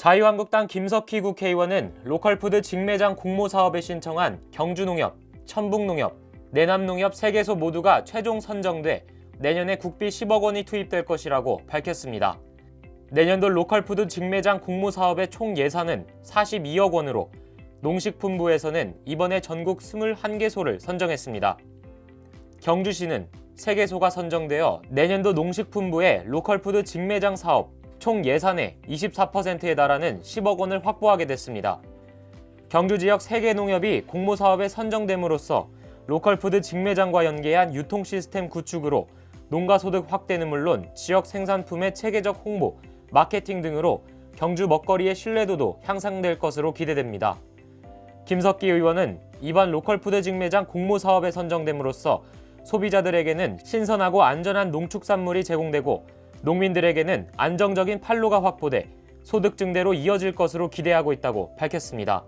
자유한국당 김석희 국회의원은 로컬푸드 직매장 공모 사업에 신청한 경주농협, 천북농협, 내남농협 3개소 모두가 최종 선정돼 내년에 국비 10억 원이 투입될 것이라고 밝혔습니다. 내년도 로컬푸드 직매장 공모 사업의 총 예산은 42억 원으로 농식품부에서는 이번에 전국 21개소를 선정했습니다. 경주시는 3개소가 선정되어 내년도 농식품부의 로컬푸드 직매장 사업 총 예산의 24%에 달하는 10억 원을 확보하게 됐습니다. 경주 지역 3개 농협이 공모 사업에 선정됨으로써 로컬푸드 직매장과 연계한 유통 시스템 구축으로 농가 소득 확대는 물론 지역 생산품의 체계적 홍보, 마케팅 등으로 경주 먹거리의 신뢰도도 향상될 것으로 기대됩니다. 김석기 의원은 이번 로컬푸드 직매장 공모 사업에 선정됨으로써 소비자들에게는 신선하고 안전한 농축산물이 제공되고 농민들에게는 안정적인 판로가 확보돼 소득 증대로 이어질 것으로 기대하고 있다고 밝혔습니다.